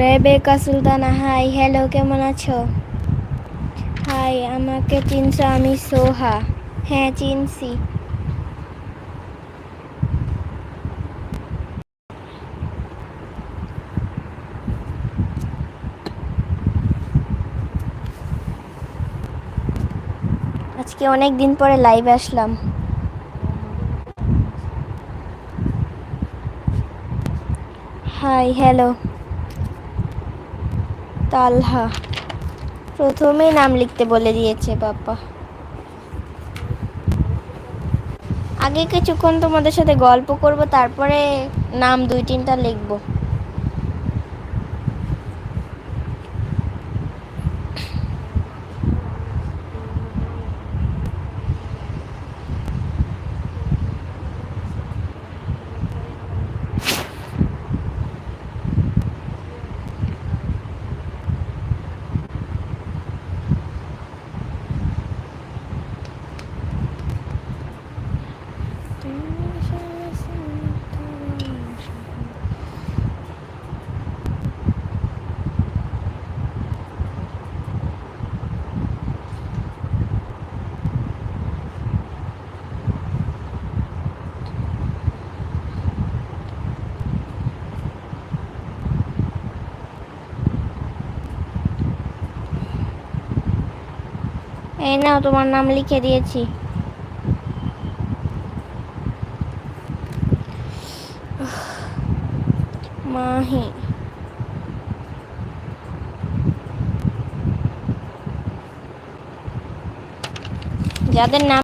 Rebecca Sultana hi hello কেমন আছো? High আমাকে চিনছো আমি সোহা। হ্যাঁ চিনছি। আজকে অনেক দিন পরে লাইভে আসলাম। হাই হ্যালো তালহা। প্রথমে নাম লিখতে বলে দিয়েছে বাবা আগে কিছুক্ষণ তোমাদের সাথে গল্প করব, তারপরে নাম দুই তিনটা লিখব। এই নাও তোমার নাম লিখে দিয়েছি। মাহি। যাদের নাম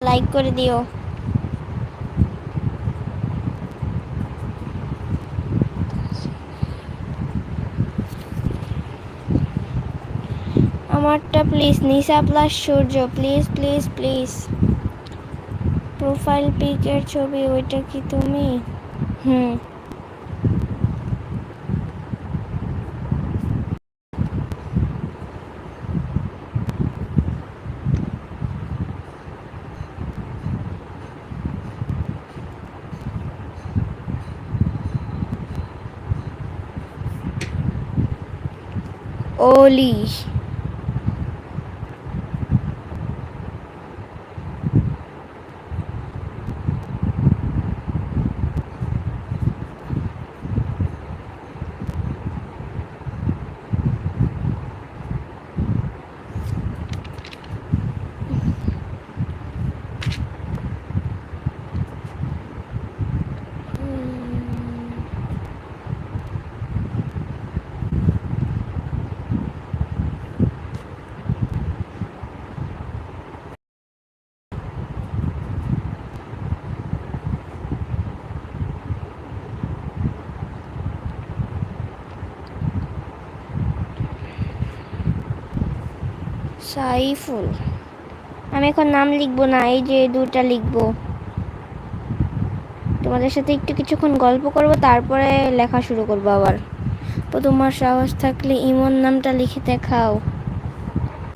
লাইক করে দিও। আমারটা please Nisha plus Surya please please please profile পিকের ছবি, ওইটা কি তুমি? হুম। ওলি সাইফুল। আমি এখন নাম লিখব না, এই যে দুটা লিখব। তোমাদের সাথে একটু কিছুক্ষণ গল্প করব, তারপরে লেখা শুরু করব আবার। তো তোমার সাহস থাকলে ইমন নামটা লিখে দেখাও।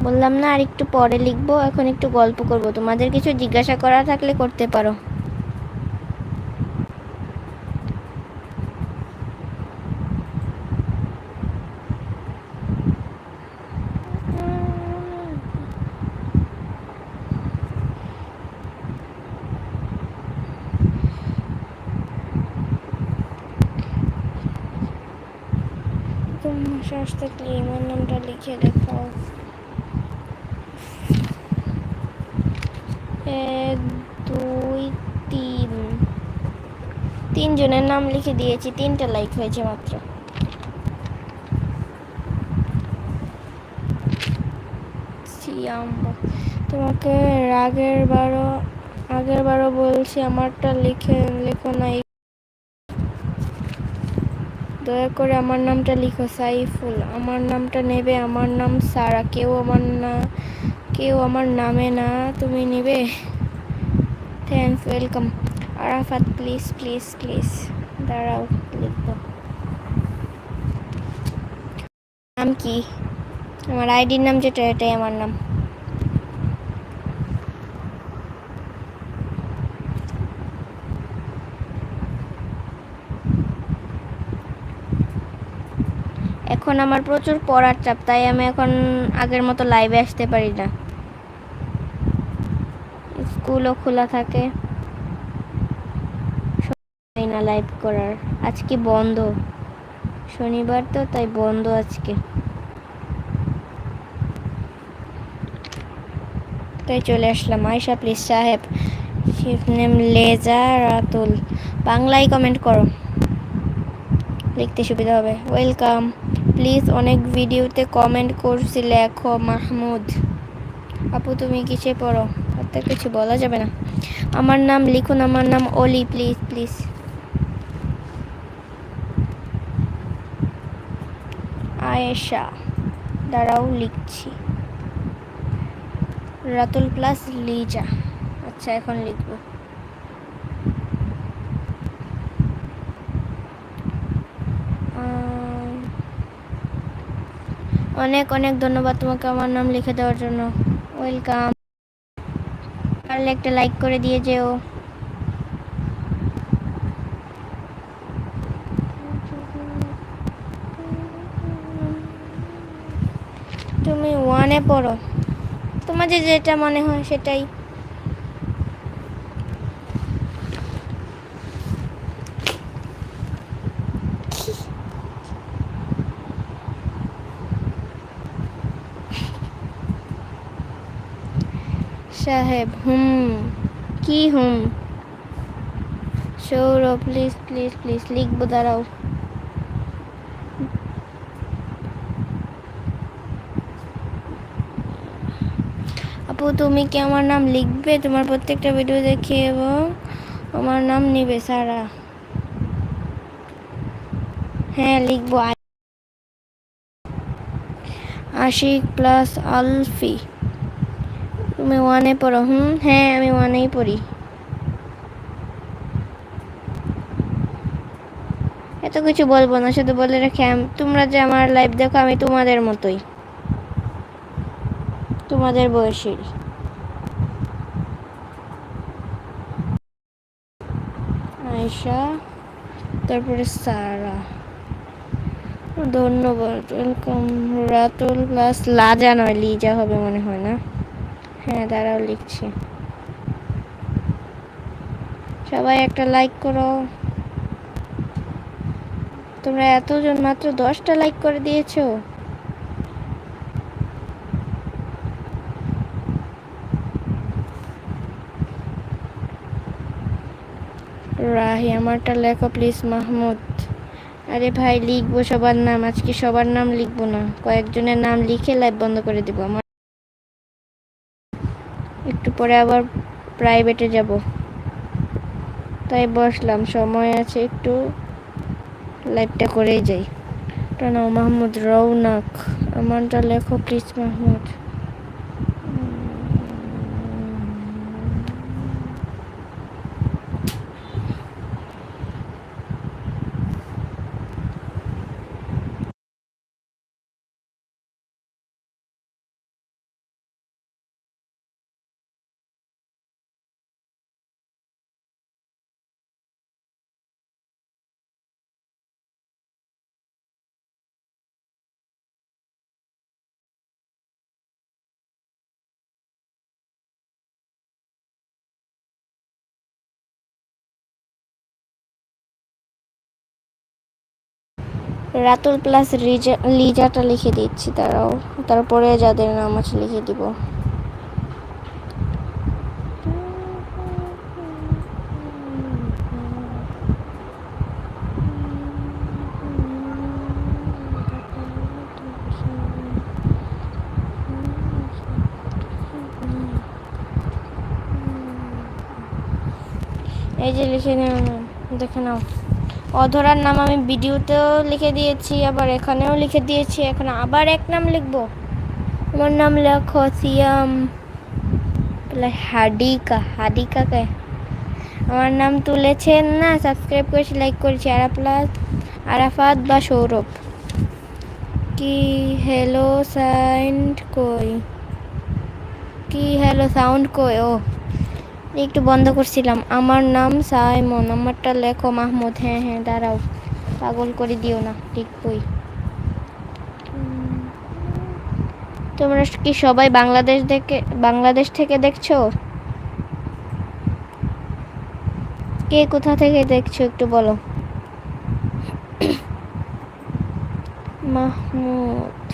বললাম না আর একটু পরে লিখব, এখন একটু গল্প করব। তোমাদের কিছু জিজ্ঞাসা করা থাকলে করতে পারো তোমার সাহস থাকলে নামটা লিখে দেখাও এক, দুই, তিন। তিনজনের নাম লিখে দিয়েছি, তিনটা লাইক হয়েছে মাত্র। তোমাকে রাগের বারো আগের বারও বলছি, আমারটা লিখে, লেখো না দয়া করে আমার নামটা লিখো, সাইফুল। আমার নামটা নেবে আমার নাম সারা। কেউ আমার না, কেউ আমার নামে না। তুমি নেবে? Thanks welcome Arafat please please please দাঁড়াও, লিখব। নাম কি? আমার আইডির নাম যেটা, এটাই আমার নাম। এখন আমার প্রচুর পড়ার চাপ, তাই আমি এখন আগের মতো লাইভে আসতে পারি না। স্কুলও খোলা থাকে। না লাইভ করার। আজকে বন্ধ। শনিবার তো, তাই বন্ধ আজকে। তাই চলে আসলাম। আয়সা প্লিজ সাহেব। শিফ নেম লেজা রাতুল। বাংলায় কমেন্ট করো। লিখতে সুবিধা হবে। ওয়েলকাম প্লিজ অনেক ভিডিওতে কমেন্ট করছি, লেখো মাহমুদ। আপু, তুমি কিসে পড়ো? অত কিছু বলা যাবে না। আমার নাম লিখুন, আমার নাম অলি, প্লিজ প্লিজ। আয়েশা, দাঁড়াও, লিখছি। রাতুল প্লাস লিজা। আচ্ছা এখন লিখব আম, অনেক অনেক ধন্যবাদ তোমাকে আমার নাম লিখে দেওয়ার জন্য। ওয়েলকাম পারলে একটা লাইক করে দিয়ে যেও। তুমি ওয়ানে পড়ো। তোমাদের যেটা মনে হয় সেটাই। সাহেব, হুম, কি হুম? সৌরভ প্লিজ প্লিজ প্লিজ লিখব, দাঁড়াও। আপু, তুমি কি আমার নাম লিখবে? তোমার প্রত্যেকটা ভিডিও দেখে এবং আমার নাম নিবে, সারা। হ্যাঁ লিখব, আশিক প্লাস আলফি। তুমি ওয়ানে পড়ো, হুম? হ্যাঁ আমি ওয়ানেই পড়ি। এত কিছু বলব না, শুধু বলে রেখে তোমরা যে আমার লাইভ দেখো, আমি তোমাদের মতোই। তোমাদের বয়সী আয়শা, তারপরে সারা। ধন্যবাদ ওয়েলকাম রাতুল প্লাস লাজা নয়, লিজা হবে মনে হয় না। হ্যাঁ দাঁড়াও, লিখছি। সবাই একটা লাইক করো। তোমরা এতজন মাত্র দশটা লাইক করে দিয়েছ। রাহি, আমারটা লেখো প্লিজ মাহমুদ। আরে ভাই, লিখব সবার নাম, আজকে সবার নাম লিখব না। কয়েকজনের নাম লিখে লাইভ বন্ধ করে দিব। আমার একটু পরে আবার প্রাইভেটে যাব। তাই বসলাম, সময় আছে একটু লাইভটা করেই যাই। টানা মাহমুদ রৌনক আমারটা লেখো প্লিজ মাহমুদ। রাতুল প্লাস রিজা লিজাটা লিখে দিচ্ছি তারাও তারপরে যাদের নাম আছে লিখে দিব। এই যে লিখে নাও না, দেখে নাও। অধরার নাম আমি ভিডিওতেও লিখে দিয়েছি, আবার এখানেও লিখে দিয়েছি, এখন আবার এক নাম লিখব। আমার নাম লেখো সিয়াম হাডিকা হাডিকা কে আমার নাম তুলেছেন না সাবস্ক্রাইব করেছি লাইক করেছি আরা আরাফাত বা সৌরভ। কি হ্যালো সাইন্ড কই? কি হ্যালো সাউন্ড কই? ও। একটু বন্ধ করছিলাম। আমার নাম সাইমন, আমারটা লেখো মাহমুদ। হ্যাঁ হ্যাঁ দাঁড়াও। পাগল করে দিও না ঠিক বই তোমরা কি সবাই বাংলাদেশ দেখে, বাংলাদেশ থেকে দেখছ? কে কোথা থেকে দেখছ একটু বলো? মাহমুদ।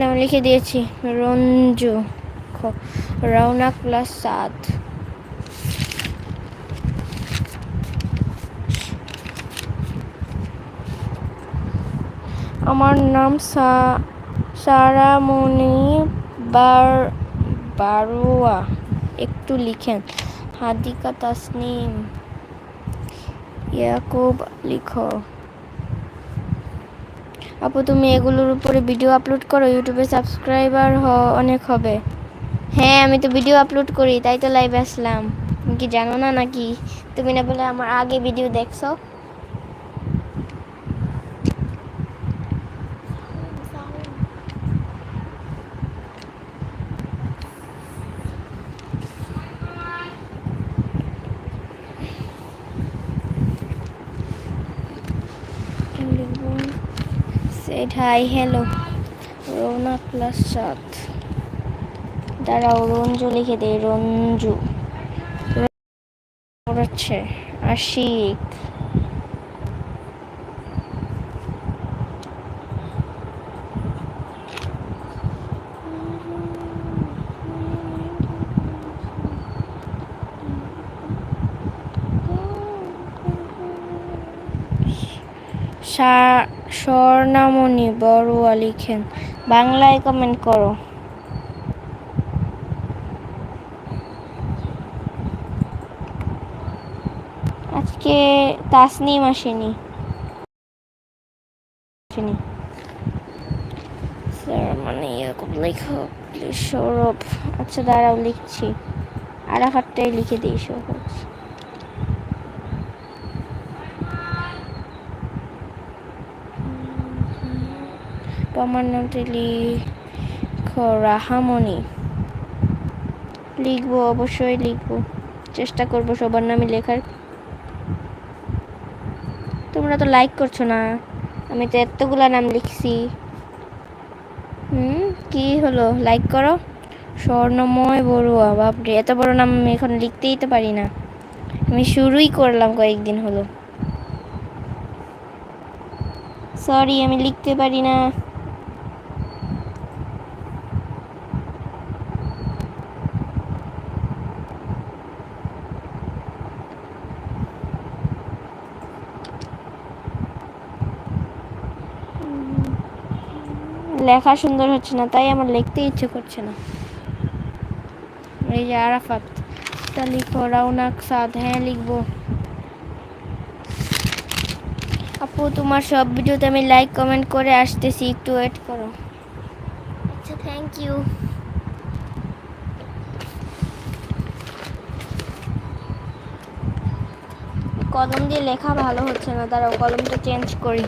নাম লিখে দিয়েছি। রঞ্জু রৌনক প্লাস সাত। আমার নাম সারামণি বার, বারুয়া। একটু লিখেন। হাদিকা তাসনিম। ইয়াকুব লিখো। আপু, তুমি এগুলোর উপরে ভিডিও আপলোড করো ইউটিউবে সাবস্ক্রাইবার অনেক হবে। হ্যাঁ আমি তো ভিডিও আপলোড করি, তাই তো লাইভে আসলাম। তুমি কি জানো না নাকি? তুমি না বলে আমার আগে ভিডিও দেখছ? সেট হাই হ্যালো রোনা প্লাস সাত দাঁড়াও রঞ্জু লিখে দেয় রঞ্জু আশিক সা- স্বর্ণামণি বড়ুয়া লিখেন। বাংলায় কমেন্ট করো। আজকে তাসনিম আসেনি। আসেনি। স্যার মানে এরকম লেখো সৌরভ। আচ্ছা দাঁড়াও, লিখছি। আর হাতটাই লিখে দিই সহজ আমার নামটা লিখো রাহামণি লিখব, অবশ্যই লিখব। চেষ্টা করব সবার নামে লেখার। তোমরা তো লাইক করছ না। আমি তো এতগুলা নাম লিখছি। হুম, কি হলো? লাইক করো। স্বর্ণময় বড়ুয়া, বাপরে, এত বড় নাম আমি এখন লিখতেই তো পারি না। আমি শুরুই করলাম কয়েকদিন হলো। সরি আমি লিখতে পারি না। লেখা সুন্দর হচ্ছে না তাই আমার লিখতে ইচ্ছে করছে না। এই যে আরাফাত তা লিখো রাউনাক সাদ হ্যাঁ লিখব। আপু তোমার সব ভিডিওতে আমি লাইক কমেন্ট করে আসতেছি একটু ওয়েট করো। আচ্ছা থ্যাংক ইউ কলম দিয়ে লেখা ভালো হচ্ছে না দাঁড়াও কলমটা চেঞ্জ করি।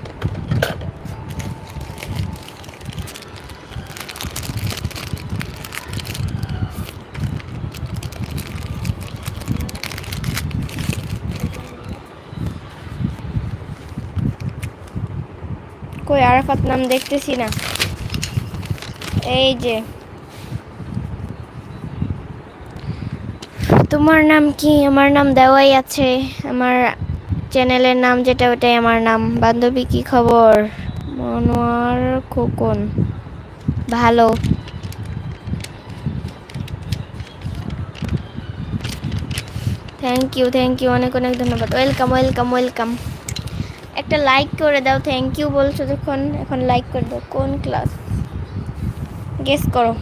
কই আরাফাত নাম দেখতেছি না। এই যে। তোমার নাম কি? আমার নাম দেওয়াই আছে। আমার চ্যানেলের নাম যেটা, ওটাই আমার নাম। বান্ধবী কি খবর? মনোয়ার খোকন। ভালো। থ্যাংক ইউ থ্যাংক ইউ অনেক অনেক ধন্যবাদ। ওয়েলকাম ওয়েলকাম ওয়েলকাম একটা লাইক করে দাও থ্যাংক ইউ বলছো যখন, এখন লাইক করে দাও। কোন ক্লাস গেস করো।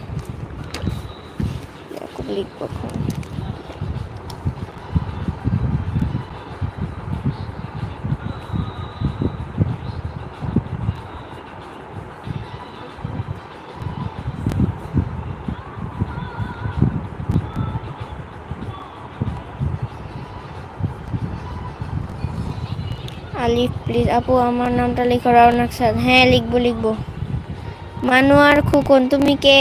খুব লিখব এখন। আলিফ প্লিজ আপু, আমার নামটা লিখো, রওনাক সাদ হ্যাঁ লিখব লিখব। মানুয়ার খুকন, তুমি কে?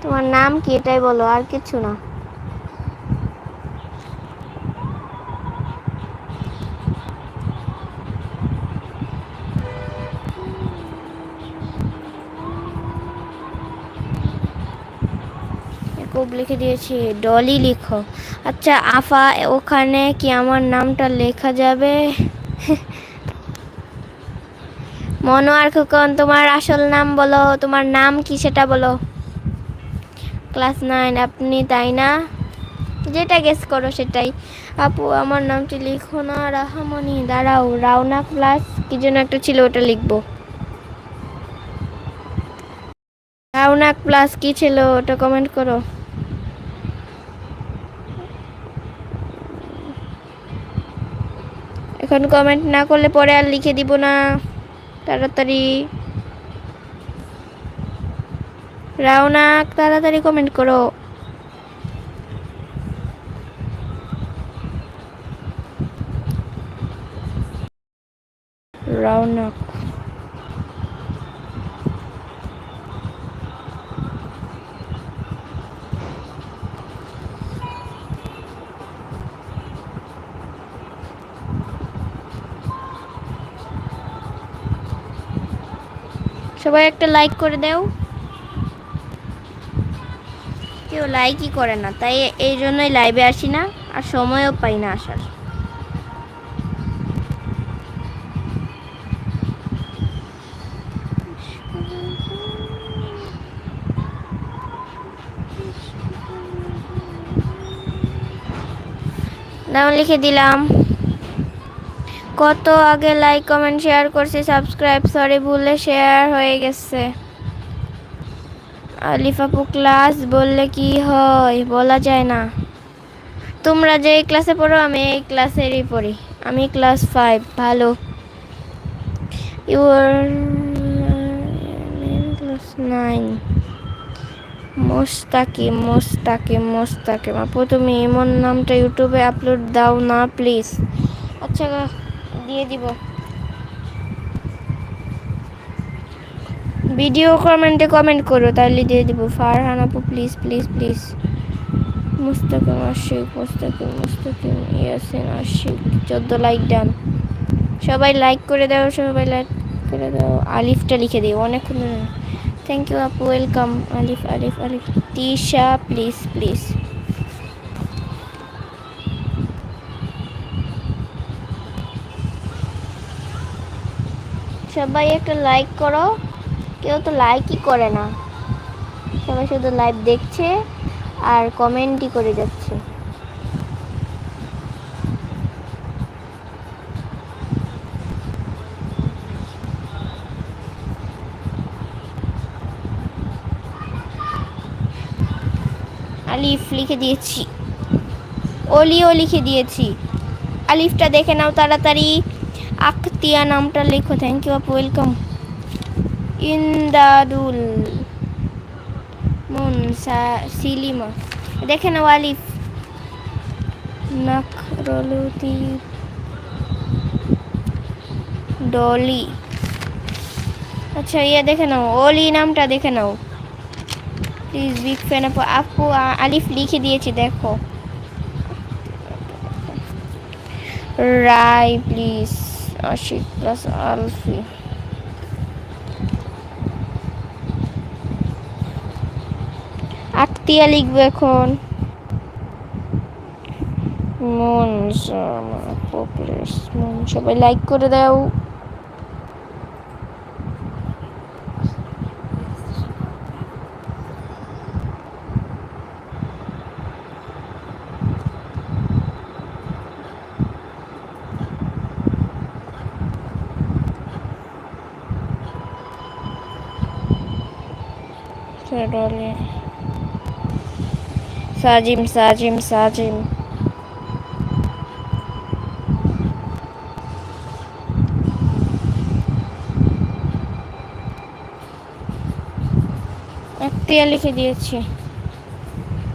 তোমার নাম কি? এটাই বলো, আর কিছু না। লিখে দিয়েছি, ডলি লিখো। আচ্ছা আফা, ওখানে কি আমার নামটা লেখা যাবে? মনোয়ার খোকন, তোমার আসল নাম বলো, তোমার নাম কি সেটা বলো। ক্লাস নাইন, আপনি তাই না? যেটা গেস করো সেটাই। আপু, আমার নামটি লিখো না, রাহামণি, দাঁড়াও, রাওনা প্লাস কি যেন একটা ছিল, ওটা লিখব। রাওনাক প্লাস কি ছিল, ওটা কমেন্ট করো। এখন কমেন্ট না করলে পরে আর লিখে দিব না। তাড়াতাড়ি। রাওনাক তাড়াতাড়ি কমেন্ট করো। রাওনাক সবাই একটা লাইক করে দাও। কেউ লাইকই করে না, তাই এই জন্যই লাইভে আসি না, আর সময়ও পাই না আসার। নাম লিখে দিলাম। কত আগে লাইক কমেন্ট শেয়ার করছি সাবস্ক্রাইব সরি ভুলে শেয়ার হয়ে গেছে। আলিফাপু ক্লাস বললে কি হয়? বলা যায় না। তোমরা যে ক্লাসে পড়ো, আমি এই ক্লাসেরই পড়ি। আমি ক্লাস ফাইভ ভালো। Your class nine Mostakim Mostakim Mostakim আপু, তুমি এমন নামটা ইউটিউবে আপলোড দাও না প্লিজ আচ্ছা দিয়ে দিব। ভিডিও কমেন্টে কমেন্ট করো, তাহলে দিয়ে দিব। ফারহান আপু please please please Mustakim Ashik, Mustakim Mustakim, Yasin Ashik, চোদ্দ লাইক ডান সবাই লাইক করে দাও, সবাই লাইক করে দাও। আলিফটা লিখে দিও, অনেকক্ষণ থ্যাংক ইউ আপু welcome Alif Alif Alif. Tisha please please সবাই একটা লাইক করো। কেউ তো লাইকই করে না। সবাই শুধু লাইভ দেখছে আর কমেন্টই করে যাচ্ছে। আলিফ লিখে দিয়েছি। অলিও লিখে দিয়েছি। আলিফটা দেখে নাও তাড়াতাড়ি। আখতিয়া নামটা লেখো থ্যাংক ইউ আপু ওয়েলকাম ইন্দাদুল মুন সিলিমা। দেখে নাও, আলিফ। নাকরলুতি ডলি। আচ্ছা ইয়ে দেখে নাও, অলি নামটা দেখে নাও। প্লিজ বিগ ফ্যান আপু আপু আলিফ লিখে দিয়েছি, দেখো। রাই প্লিজ আশিক প্লাস আলফি। আটতিয়া লিখব এখন। মন সবাই লাইক করে দাও। ডলে সাজিম সাজিম সাজিম একটিয়া লিখে দিয়েছি।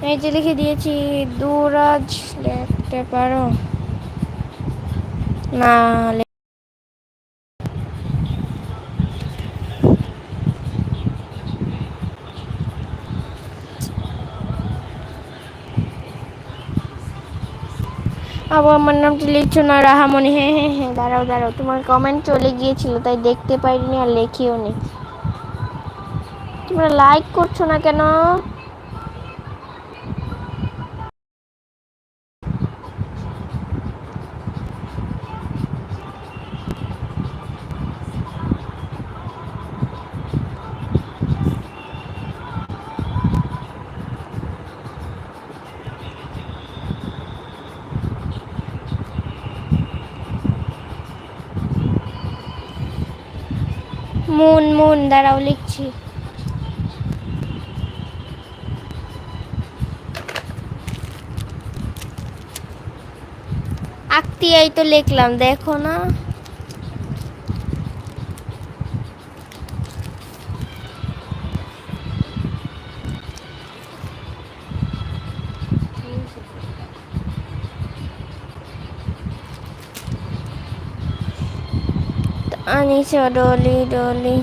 এই যে লিখে দিয়েছি, দুরাজ লিখতে পারো। না আবার আমার কি লিখছো? না, রাহামণি। হ্যাঁ হ্যাঁ হ্যাঁ দাঁড়াও দাঁড়াও। তোমার কমেন্ট চলে গিয়েছিল, তাই দেখতে পাইনি আর লেখিও নি। তোমরা লাইক করছ না কেন? মুন মুন দাঁড়াও লিখছি। আক্তিয়াই তো লিখলাম দেখো না। আনিসা ডলি ডলি।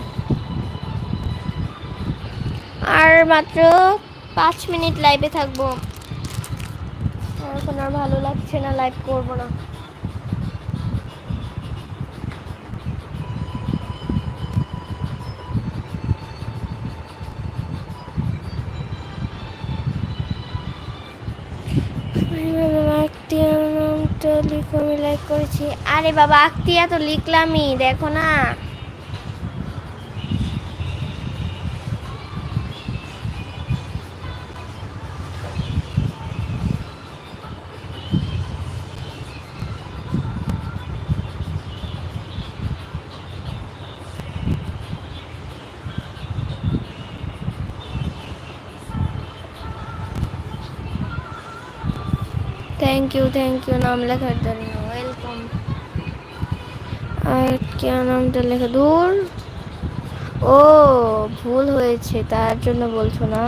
আর মাত্র পাঁচ মিনিট লাইভে থাকব। এখন আর ভালো লাগছে না লাইভ করব না আক্তিয়া নামটা লিখো আমি লাইক করেছি। আরে বাবা আক্তিয়া তো লিখলামই দেখো না। থ্যাংক ইউ থ্যাংক ইউ নাম লেখার জন্য ওয়েলকাম আর কে নামটা লেখা? দূর। ও, ভুল হয়েছে, তার জন্য বলছো না?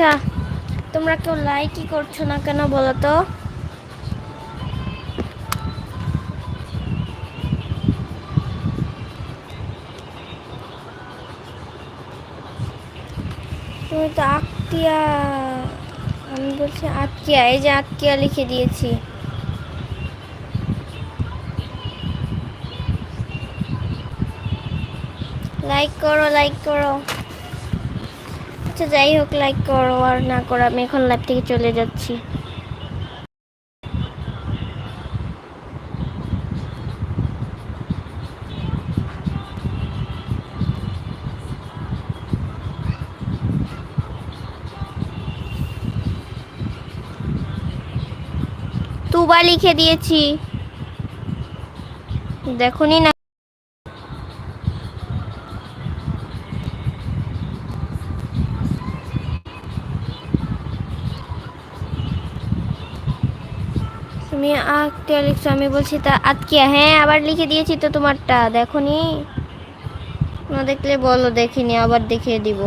আচ্ছা তোমরা কেউ লাইকই করছ না কেন বলো তো? তুমি তো আক্তিয়া, আমি বলছি আটকিয়া এই যে আটকিয়া লিখে দিয়েছি। লাইক করো লাইক করো। আচ্ছা যাই হোক লাইক করো আর না করো, আমি এখন লাইভ থেকে চলে যাচ্ছি। তুবা লিখে দিয়েছি। দেখুনি না আঁকতে লিখছো, আমি বলছি, তা আটকিয়া হ্যাঁ আবার লিখে দিয়েছি তো তোমারটা, দেখোনি? না দেখলে বলো, দেখিনি, আবার দেখিয়ে দিব।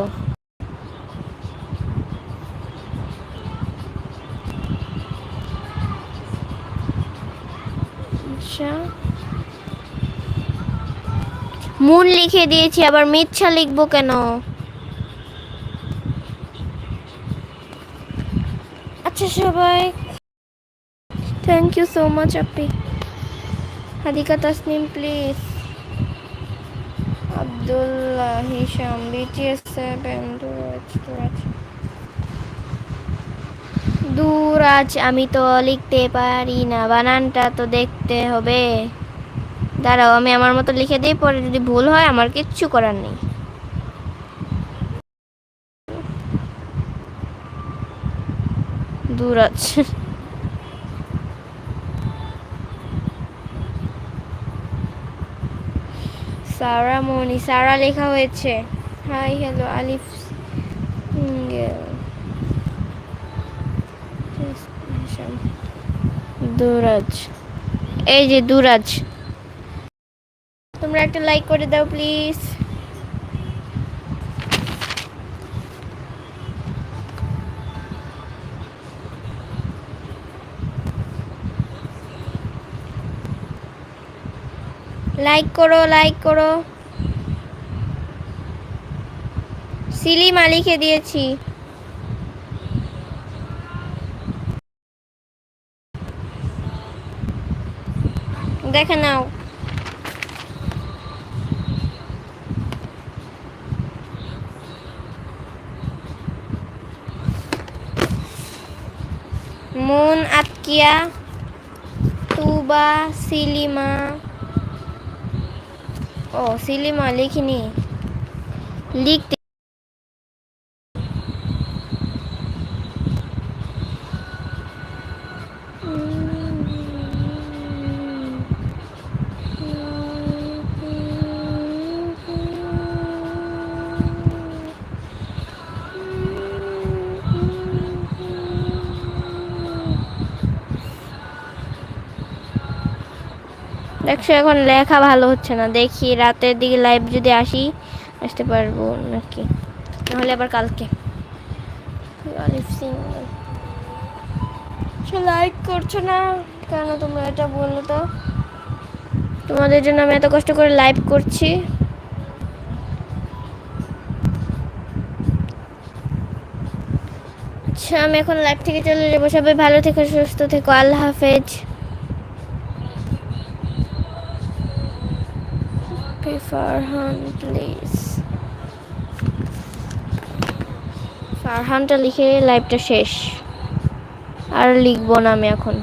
আচ্ছা। মুন লিখে দিয়েছি, আবার মিথ্যা লিখব কেন? আচ্ছা সবাই thank you so much Api Hadika Tasnim please Abdullah Hisham BTS seven দুরাজ আমি তো লিখতে পারি না। বানানটা তো দেখতে হবে। দাঁড়াও, আমি আমার মতো লিখে দিই, পরে যদি ভুল হয়, আমার কিচ্ছু করার নেই। দুরাজ। সারা মনি, সারা লেখা হয়েছে। হাই, হ্যালো, আলিফ দুরাজ। এই যে দুরাজ। তোমরা একটা লাইক করে দাও প্লিজ লাইক করো লাইক করো। সিলি মালিকে দিয়েছি। দেখে নাও। মন আতকিয়া তুবা সিলিমা। ও সিলিমা লিখিনি লিখতে দেখছ, এখন লেখা ভালো হচ্ছে না। দেখি রাতের দিকে লাইভ যদি আসি, আসতে পারব নাকি? নাহলে আবার কালকে। লাইক করছ না? কেন তোমরা এটা বলল তো? তোমাদের জন্য আমি এত কষ্ট করে লাইভ করছি। আচ্ছা আমি এখন লাইভ থেকে চলে যাব। সবাই ভালো থেকো, সুস্থ থেকো। আল্লাহ হাফেজ। Happy ফারহান প্লিজ ফারহানটা লিখে লাইভটা শেষ। আর লিখব না আমি এখন।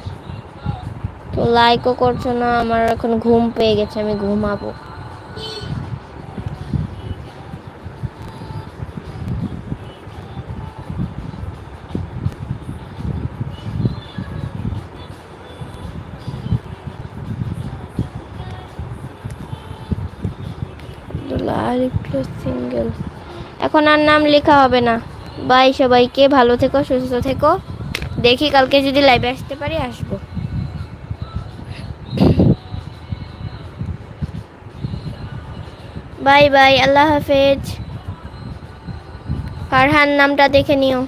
তো লাইকও করছ না, আমার এখন ঘুম পেয়ে গেছে, আমি ঘুমাবো। নাম লেখা হবে না। বাই সবাইকে, ভালো থেকো, সুস্থ থেকো। দেখি কালকে যদি লাইভে আসতে পারি, আসব। বাই বাই, আল্লাহ হাফেজ। ফারহান নামটা দেখে নিও।